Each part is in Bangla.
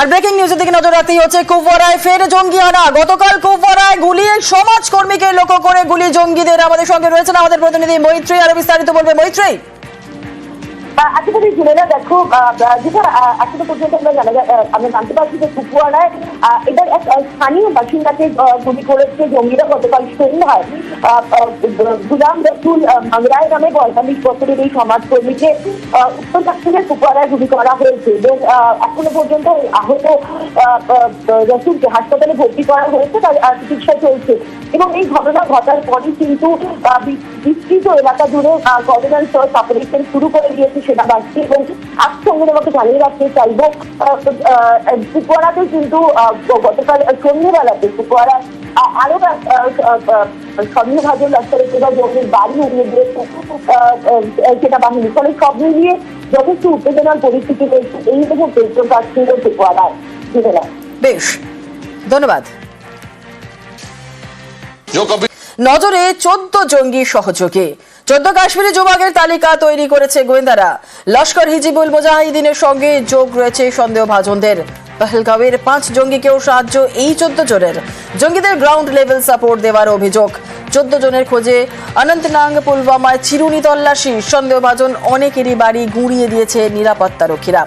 আর ব্রেকিং নিউজের দিকে নজর রাখতেই হচ্ছে কুপওয়ারায়। ফের জঙ্গি আনা। গতকাল কুপওয়ারায় গুলিয়ে সমাজকর্মীকে লক্ষ্য করে গুলি জঙ্গিদের আমাদের সঙ্গে রয়েছেন আমাদের প্রতিনিধি মৈত্রী। আরও বিস্তারিত বলবে মৈত্রী। একেবারে জেলেরা দেখো যেটা এখনও পর্যন্ত আমরা জানা আমরা জানতে পারছি যে কুকুয়ারায় আহ, এবার এক স্থানীয় বাসিন্দাকে গুলি করেছে জঙ্গিরা গতকাল সন্ধ্যায় গুলাম রসুল মাংরায় নামে পঁয়তাল্লিশ বছরের এই সমাজকর্মীকে উত্তর দক্ষিণের কুকুয়ারায় গুলি করা হয়েছে। এবং এখনও পর্যন্ত আহত আহ, আহ, রসুলকে হাসপাতালে ভর্তি করা হয়েছে তার চিকিৎসা চলছে। এবং এই ঘটনা ঘটার পরই কিন্তু বিস্তৃত এলাকা জুড়ে গভর্নর সার্চ অপারেশন শুরু করে দিয়েছে সেনাবাহিনী এবং তোমাকে জানিয়ে রাখতে কুপোয়ারাতে কিন্তু গতকাল সন্ধ্যেবেলাতে কুপোয়ারা আরও সন্দেহভাজন বাড়ি উড়িয়ে দিয়েছে সেটা বাহিনী। ফলে সব মিলিয়ে যথেষ্ট উত্তেজনার পরিস্থিতি রয়েছে এই রকম পেট্রোল কাজ ছিল কুপোয়ারায় বেশ ধন্যবাদ। নজরে চোদ্দ জঙ্গি সহযোগে। চোদ্দ কাশ্মীরি যুবকের তালিকা তৈরি করেছে গোয়েন্দারা। লস্কর হিজিবুল মুজাহিদিনের সঙ্গে যোগ রয়েছে সন্দেহভাজনদের। পহলগাঁওয়ের পাঁচ জঙ্গিকেও সাহায্য এই চোদ্দ জনের। জঙ্গিদের গ্রাউন্ড লেভেল সাপোর্ট দেওয়ার অভিযোগ। চোদ্দ জনের খোঁজে অনন্তনাগ পুলওয়ামায় চিরুনি তল্লাশি। সন্দেহভাজন অনেকেরই বাড়ি গুঁড়িয়ে দিয়েছে নিরাপত্তারক্ষীরা।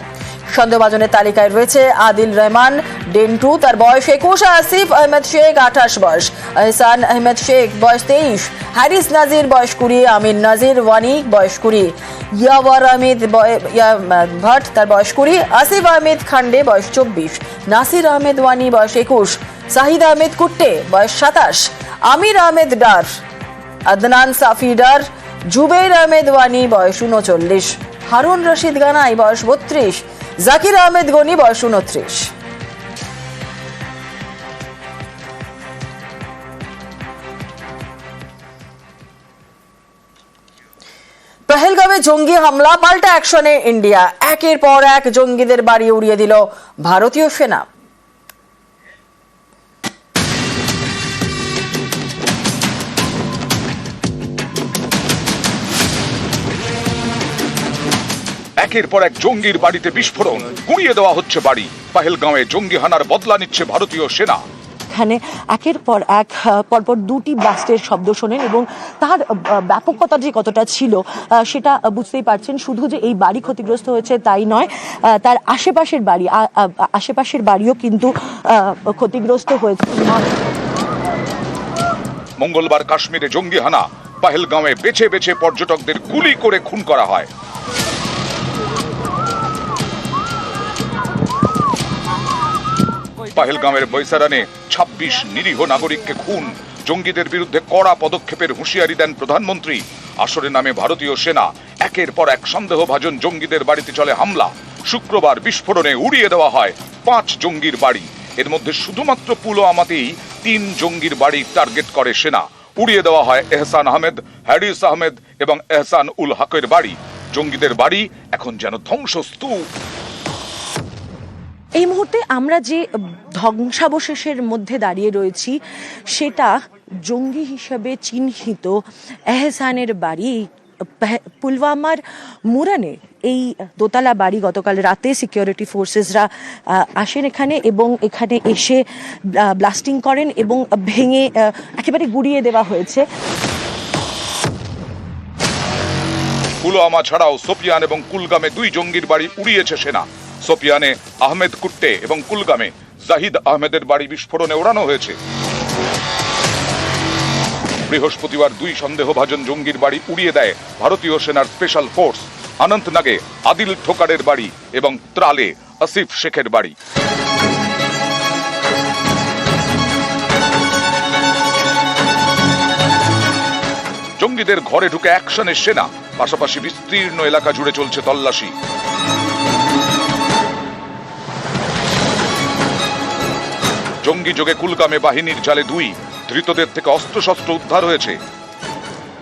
সন্দেহভাজনের তালিকায় রয়েছে আদিল রহমান, ডেন্টু, তার বয়স একুশ আসিফ আহমেদ শেখ আঠাশ বয়স। এহসান আহমেদ শেখ বয়স তেইশ। হ্যারিস নাজির বয়স কুড়ি আমিন নাজির ওয়ানি বয়স কুড়ি। ইয়াওয়ার আহমেদ ভট্ট তার বয়স কুড়ি। আসিফ আহমেদ খান্ডে বয়স চব্বিশ। নাসির আহমেদ ওয়ানি বয়স একুশ। সাহিদ আহমেদ কুট্টে বয়স সাতাশ। আমির আহমেদ ডার। আদনান সাফি ডার। জুবের আহমেদ ওয়ানি বয়স উনচল্লিশ। হারুন রশিদ গানাই বয়স বত্রিশ। জাকির আহমেদ গনি বয়স উনত্রিশ পহেলগামে জঙ্গি হামলা, পাল্টা অ্যাকশনে ইন্ডিয়া। একের পর এক জঙ্গিদের বাড়ি উড়িয়ে দিল ভারতীয় সেনা। একের পর এক জঙ্গির বাড়িতে বিস্ফোরণ। গুঁড়িয়ে দেওয়া হচ্ছে বাড়ি। পাহেলগাঁওয়ে জঙ্গি হানার বদলা নিচ্ছে ভারতীয় সেনা। এখানে একের পর এক পরপর দুটি ব্লাস্টের শব্দ শোনেন এবং তার ব্যাপকতা যে কতটা ছিল সেটা বুঝতেই পারছেন। শুধু যে এই বাড়ি ক্ষতিগ্রস্ত হয়েছে তাই নয় তার আশেপাশের বাড়ি আশেপাশের বাড়িও কিন্তু ক্ষতিগ্রস্ত হয়েছে। মঙ্গলবার কাশ্মীরে জঙ্গি হানা। পাহেলগাঁওয়ে বেছে বেছে পর্যটকদের গুলি করে খুন করা হয়। পাহেলগাঁওয়ের বৈসারানে ছাব্বিশ নিরীহ নাগরিককে খুন। জঙ্গিদের বিরুদ্ধে কড়া পদক্ষেপের হুঁশিয়ারি দেন প্রধানমন্ত্রী। আসরে নামে ভারতীয় সেনা। একের পর এক সন্দেহভাজন জঙ্গিদের বাড়িতে চলে হামলা। শুক্রবার বিস্ফোরণে উড়িয়ে দেওয়া হয় পাঁচ জঙ্গির বাড়ি। এর মধ্যে শুধুমাত্র পুলওয়ামাতেই তিন জঙ্গির বাড়ি টার্গেট করে সেনা। উড়িয়ে দেওয়া হয় এহসান আহমেদ, হ্যারিস আহমেদ এবং এহসান উল হকের বাড়ি। জঙ্গিদের বাড়ি এখন যেন ধ্বংসস্তূপ। এই মুহূর্তে আমরা যে ধ্বংসাবশেষের মধ্যে দাঁড়িয়ে রয়েছি, সেটা জঙ্গি হিসাবে চিহ্নিত এহসানের বাড়ি পুলওয়ামার মুরানে এই দোতলা বাড়ি গতকাল রাতে সিকিউরিটি ফোর্সেসরা আসেন এখানে এবং এখানে এসে ব্লাস্টিং করেন এবং ভেঙে একেবারে গুড়িয়ে দেওয়া হয়েছে। পুলওয়ামা ছাড়াও সোপিয়ান এবং কুলগামে দুই জঙ্গির বাড়ি উড়িয়েছে সেনা। সোপিয়ানে আহমেদ কুট্টে এবং কুলগামে জাহিদ আহমেদের বাড়ি বিস্ফোরণে ওড়ানো হয়েছে। বৃহস্পতিবার দুই সন্দেহভাজন জঙ্গির বাড়ি উড়িয়ে দেয় ভারতীয় সেনার স্পেশাল ফোর্স। অনন্তনাগে আদিল ঠোকারের বাড়ি এবং ত্রালে আসিফ শেখের বাড়ি। জঙ্গিদের ঘরে ঢুকে অ্যাকশনের সেনা, পাশাপাশি বিস্তীর্ণ এলাকা জুড়ে চলছে তল্লাশি। জঙ্গি যোগে কুলগামে বাহিনীর জালে দুই ধৃতদের থেকে অস্ত্রশস্ত্র উদ্ধার হয়েছে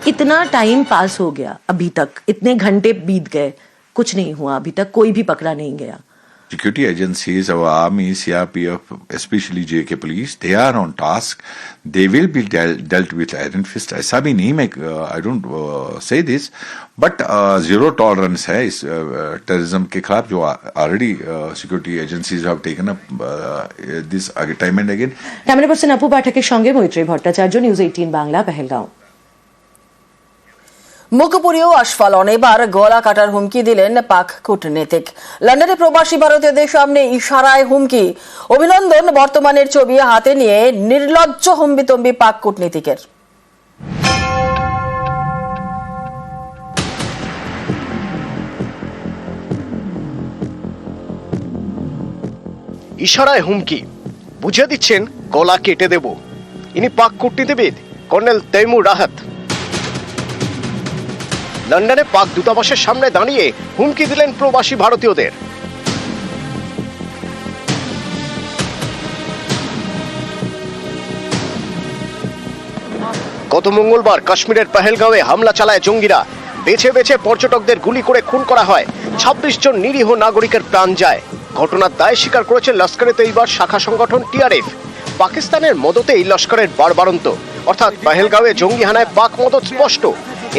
इतना टाइम पास हो गया अभी तक इतने घंटे बीत गए कुछ नहीं हुआ अभी तक कोई भी पकड़ा नहीं गया security agencies, our army, CRPF, especially JK police, they are on task. They will be del- dealt with iron fist. ऐसा भी नहीं मैं uh, I don't uh, say this, but uh, zero tolerance है इस uh, terrorism के खिलाफ जो already uh, security agencies have taken up uh, this time and again. Camera person আপু পাঠকের সঙ্গে মৈত্রী ভট্টাচার্য নিউজ এইটিন বাংলা পেহেলগাঁও মুখপুরীয় আস্ফালন এবার গলা কাটার হুমকি দিলেন পাক কূটনীতিক। লন্ডনে প্রবাসী ভারতীয়দের সামনে ইশারায় হুমকি। অভিনন্দন, বর্তমানের ছবি হাতে নিয়ে নির্লজ্জ হম্বিতম্বি পাক কূটনীতিকের। ইশারায় হুমকি। বুঝে দিচ্ছেন, গলা কেটে দেব। ইনি পাক কূটনীতিবিদ, কর্নেল তৈমুর রাহাত। লন্ডনে পাক দূতাবাসের সামনে দাঁড়িয়ে হুমকি দিলেন প্রবাসী ভারতীয়দের। গত মঙ্গলবার কাশ্মীরের পেহেলগাঁওয়ে হামলা চালায় জঙ্গিরা। বেছে বেছে পর্যটকদের গুলি করে খুন করা হয়। ছাব্বিশ জন নিরীহ নাগরিকের প্রাণ যায়। ঘটনার দায় স্বীকার করেছে লস্করে তৈবার শাখা সংগঠন টিআরএফ পাকিস্তানের মদতেই লস্করের বারবারন্ত। অর্থাৎ পেহেলগাঁওয়ে জঙ্গি হানায় পাক মদত স্পষ্ট।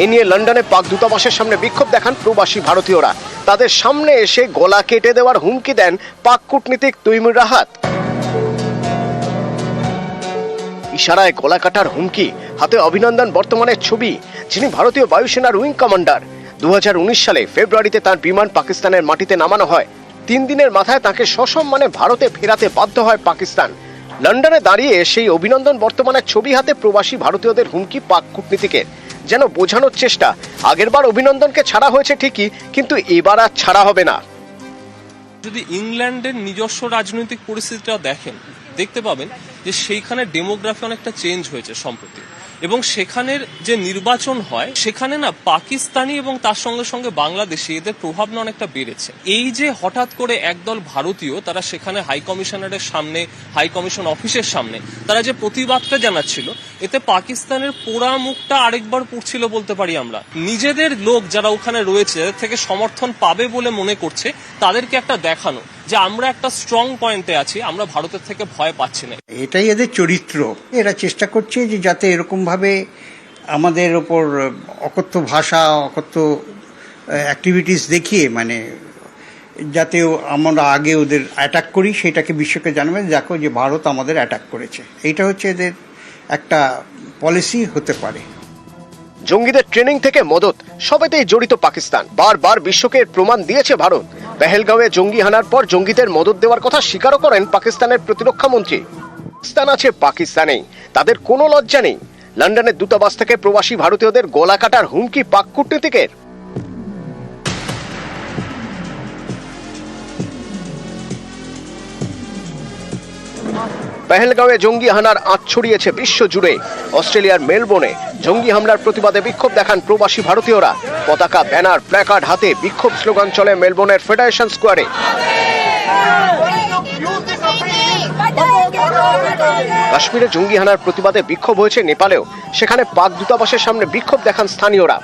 এ নিয়ে লন্ডনে পাক দূতাবাসের সামনে বিক্ষোভ দেখান প্রবাসী ভারতীয়রা। তাদের সামনে এসে গলা কেটে দেওয়ার হুমকি দেন পাক কূটনীতিক তৈমুর রাহাত। ইশারায় গলা কাটার হুমকি, হাতে অভিনন্দন বর্তমানের ছবি, যিনি ভারতীয় বায়ুসেনার উইং কমান্ডার। দু হাজার উনিশ সালে ফেব্রুয়ারিতে তার বিমান পাকিস্তানের মাটিতে নামানো হয়। তিন দিনের মাথায় তাকে সসম্মানে ভারতে ফেরাতে বাধ্য হয় পাকিস্তান। লন্ডনে দাঁড়িয়ে সেই অভিনন্দন বর্তমানের ছবি হাতে প্রবাসী ভারতীয়দের হুমকি পাক কূটনীতিকের। যেন বোঝানোর চেষ্টা। আগেরবার অভিনন্দনকে ছাড়া হয়েছে ঠিকই, কিন্তু এবার আর ছাড়া হবে না। যদি ইংল্যান্ডের নিজস্ব রাজনৈতিক পরিস্থিতিটা দেখেন, দেখতে পাবেন যে সেইখানে ডেমোগ্রাফি অনেকটা চেঞ্জ হয়েছে সম্প্রতি। এবং সেখানের যে নির্বাচন হয়, সেখানে না পাকিস্তানি এবং তার সঙ্গে সঙ্গে বাংলাদেশি এদের প্রভাব না অনেকটা বেড়েছে। এই যে হঠাৎ করে একদল ভারতীয় তারা সেখানে হাই কমিশনারের সামনে হাই কমিশন অফিসের সামনে, তারা যে প্রতিবাদটা জানাচ্ছিল, এতে পাকিস্তানের পোড়া মুখটা আরেকবার পড়ছিল বলতে পারি আমরা। নিজেদের লোক যারা ওখানে রয়েছে থেকে সমর্থন পাবে বলে মনে করছে, তাদেরকে একটা দেখানো। যে আমরা একটা স্ট্রং পয়েন্টে আছি আমরা ভারতের থেকে ভয় পাচ্ছি না। এটাই এদের চরিত্র। এরা চেষ্টা করছে যে যাতে এরকমভাবে আমাদের ওপর অকথ্য ভাষা অকথ্য অ্যাক্টিভিটিস দেখিয়ে মানে যাতে আমরা আগে ওদের অ্যাটাক করি সেটাকে বিশ্বকে জানাবে দেখো যে ভারত আমাদের অ্যাটাক করেছে। এইটা হচ্ছে এদের একটা পলিসি হতে পারে। জঙ্গিদের ট্রেনিং থেকে মদত সবেতেই জড়িত পাকিস্তান। বারবার বিশ্বকে প্রমাণ দিয়েছে ভারত। পেহেলগাঁওয়ে জঙ্গি হানার পর জঙ্গিদের মদত দেওয়ার কথা স্বীকারও করেন পাকিস্তানের প্রতিরক্ষা মন্ত্রী। পাকিস্তান আছে পাকিস্তানে। তাদের কোনো লজ্জা নেই। লন্ডনের দূতাবাস থেকে প্রবাসী ভারতীয়দের গলা কাটার হুমকি পাক কূটনীতিকের। পেহেলগাঁওয়ে জঙ্গি হানার আঁচ ছড়িয়েছে বিশ্ব জুড়ে অস্ট্রেলিয়ার মেলবোর্নে জঙ্গি হামলার প্রতিবাদে বিক্ষোভ দেখান প্রবাসী ভারতীয়রা। পতাকা, ব্যানার, প্ল্যাকার্ড হাতে বিক্ষোভ স্লোগান চলে মেলবোর্নের ফেডারেশন স্কোয়ারে কাশ্মীরে জঙ্গি হানার প্রতিবাদে বিক্ষোভ হয়েছে নেপালেও। সেখানে পাক দূতাবাসের সামনে বিক্ষোভ দেখান স্থানীয়রা।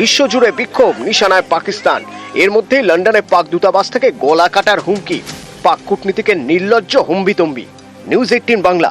বিশ্বজুড়ে বিক্ষোভ, নিশানায় পাকিস্তান। এর মধ্যেই লন্ডনে পাক দূতাবাস থেকে গলা কাটার হুমকি। পাক কূটনীতিকে নির্লজ্জ হুম্বিতম্বি। News eighteen Bangla.